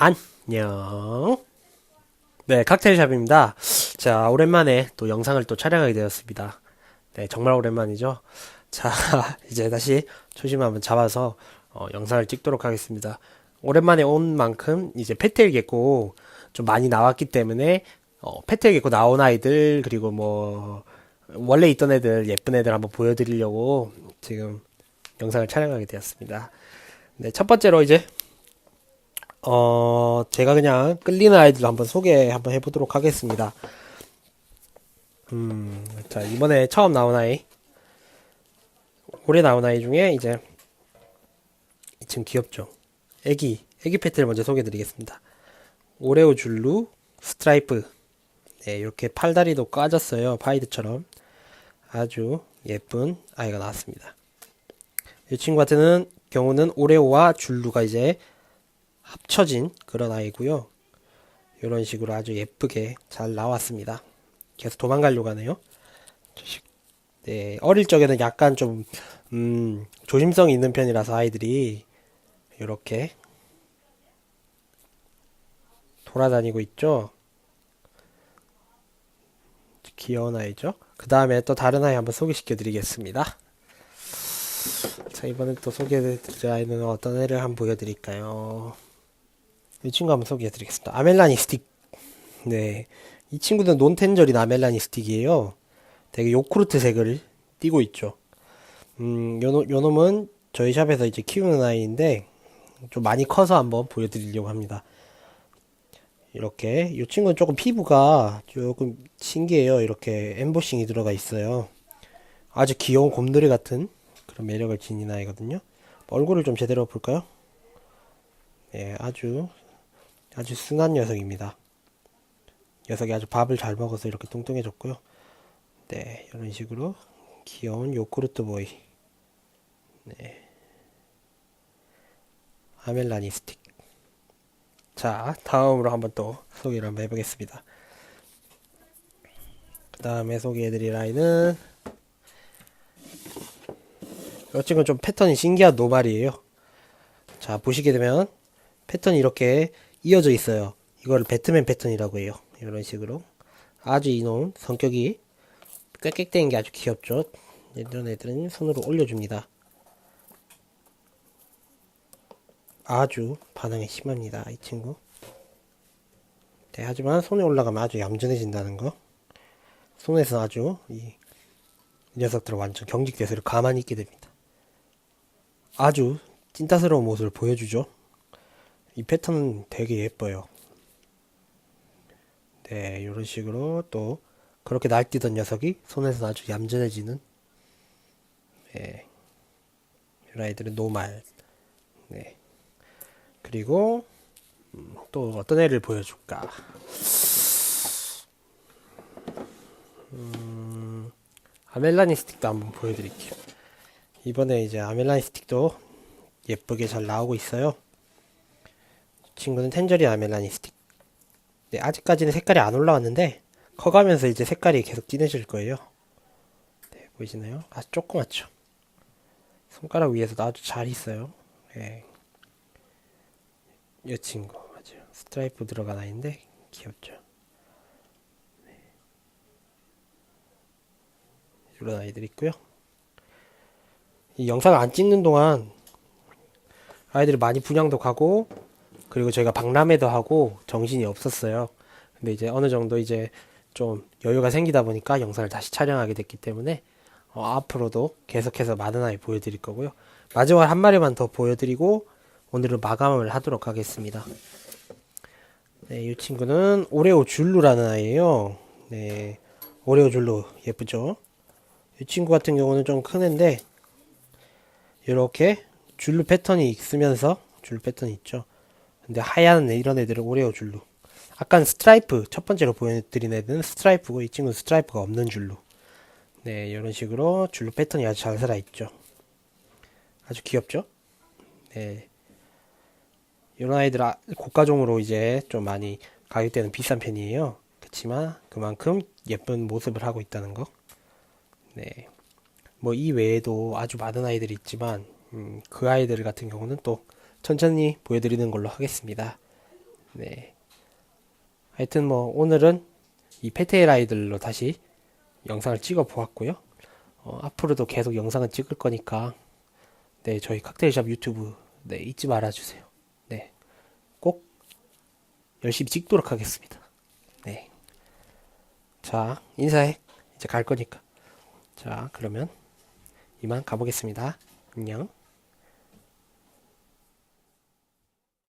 안녕. 네, 칵테일샵입니다. 자, 오랜만에 또 영상을 또 촬영하게 되었습니다. 네, 정말 오랜만이죠. 자, 이제 다시 초심 한번 잡아서 어, 영상을 찍도록 하겠습니다. 오랜만에 온 만큼 이제 페텔 개코 좀 많이 나왔기 때문에 어, 페텔 개코 나온 아이들 그리고 뭐 원래 있던 애들 예쁜 애들 한번 보여드리려고 지금 영상을 촬영하게 되었습니다. 네, 첫 번째로 이제 어, 제가 그냥 끌리는 아이들 한번 소개 한번 해보도록 하겠습니다. 음, 자, 이번에 처음 나온 아이. 올해 나온 아이 중에 이제, 지금 귀엽죠? 애기, 애기 패트를 먼저 소개해드리겠습니다. 오레오 줄루, 스트라이프. 네, 이렇게 팔다리도 까졌어요. 파이드처럼. 아주 예쁜 아이가 나왔습니다. 이 친구 같은 경우는 오레오와 줄루가 이제 합쳐진 그런 아이고요. 이런 식으로 아주 예쁘게 잘 나왔습니다. 계속 도망가려고 하네요. 네, 어릴 적에는 약간 좀, 음, 조심성이 있는 편이라서 아이들이 이렇게 돌아다니고 있죠. 귀여운 아이죠. 그 다음에 또 다른 아이 한번 소개시켜 드리겠습니다. 자, 이번에 또 소개해드릴 아이는 어떤 애를 한번 보여드릴까요? 이 친구 한번 소개해 드리겠습니다. 아멜라니 스틱. 네. 이 친구는 논텐저린 아멜라니 스틱이에요. 되게 요크루트 색을 띠고 있죠. 음, 요, 요 놈은 저희 샵에서 이제 키우는 아이인데, 좀 많이 커서 한번 보여드리려고 합니다. 이렇게, 이 친구는 조금 피부가 조금 신기해요. 이렇게 엠보싱이 들어가 있어요. 아주 귀여운 곰돌이 같은 그런 매력을 지닌 아이거든요. 얼굴을 좀 제대로 볼까요? 네, 아주 아주 순한 녀석입니다. 녀석이 아주 밥을 잘 먹어서 이렇게 뚱뚱해졌고요. 네, 이런 식으로 귀여운 요크루트 보이. 네. 아멜라니 스틱. 자, 다음으로 한번 또 소개를 한번 해보겠습니다. 그 다음에 소개해드릴 아이는 이 친구는 좀 패턴이 신기한 노말이에요. 자, 보시게 되면 패턴이 이렇게 이어져 있어요. 이걸 배트맨 패턴이라고 해요. 이런 식으로. 아주 이놈 성격이 꽥꽥대는 게 아주 귀엽죠. 이런 애들은 손으로 올려줍니다. 아주 반응이 심합니다. 이 친구. 네, 하지만 손에 올라가면 아주 얌전해진다는 거. 손에서 아주 이, 이 녀석들은 완전 경직돼서 가만히 있게 됩니다. 아주 찐따스러운 모습을 보여주죠. 이 패턴은 되게 예뻐요. 네, 이런 식으로 또 그렇게 날뛰던 녀석이 손에서 아주 얌전해지는 네, 이런 아이들은 노말. 네. 그리고 음, 또 어떤 애를 보여줄까? 음, 아멜라니 스틱도 한번 보여드릴게요. 이번에 이제 아멜라니 스틱도 예쁘게 잘 나오고 있어요. 친구는 텐저린 아멜라니 스틱. 네, 아직까지는 색깔이 안 올라왔는데 커가면서 이제 색깔이 계속 진해질 거예요. 네, 보이시나요? 아주 조그맣죠. 손가락 위에서도 아주 잘 있어요. 네. 이 친구 맞아요. 스트라이프 들어간 아이인데 귀엽죠. 네. 이런 아이들 있고요. 이 영상을 안 찍는 동안 아이들이 많이 분양도 가고 그리고 저희가 박람회도 하고 정신이 없었어요. 근데 이제 어느 정도 이제 좀 여유가 생기다 보니까 영상을 다시 촬영하게 됐기 때문에 어, 앞으로도 계속해서 많은 아이 보여드릴 거고요. 마지막 한 마리만 더 보여드리고 오늘은 마감을 하도록 하겠습니다. 네, 이 친구는 오레오 줄루라는 아이예요. 네, 오레오 줄루 예쁘죠? 이 친구 같은 경우는 좀 큰 애인데 이렇게 줄루 패턴이 있으면서 줄루 패턴이 있죠. 근데 하얀 이런 애들은 오레오 줄루. 아까 스트라이프 첫 번째로 보여드린 애들은 스트라이프고 이 친구는 스트라이프가 없는 줄루. 네, 이런 식으로 줄루 패턴이 아주 잘 살아 있죠. 아주 귀엽죠? 네. 이런 아이들 아, 고가종으로 이제 좀 많이 가격대는 비싼 편이에요. 그렇지만 그만큼 예쁜 모습을 하고 있다는 거. 네. 뭐 이 외에도 아주 많은 아이들이 있지만 음, 그 아이들 같은 경우는 또 천천히 보여드리는 걸로 하겠습니다. 네. 하여튼 뭐 오늘은 이 페테일 아이들로 다시 영상을 찍어 보았고요. 어, 앞으로도 계속 영상을 찍을 거니까 네 저희 칵테일샵 유튜브 네 잊지 말아 주세요. 네. 꼭 열심히 찍도록 하겠습니다. 네. 자, 인사해. 이제 갈 거니까. 자, 그러면 이만 가보겠습니다. 안녕.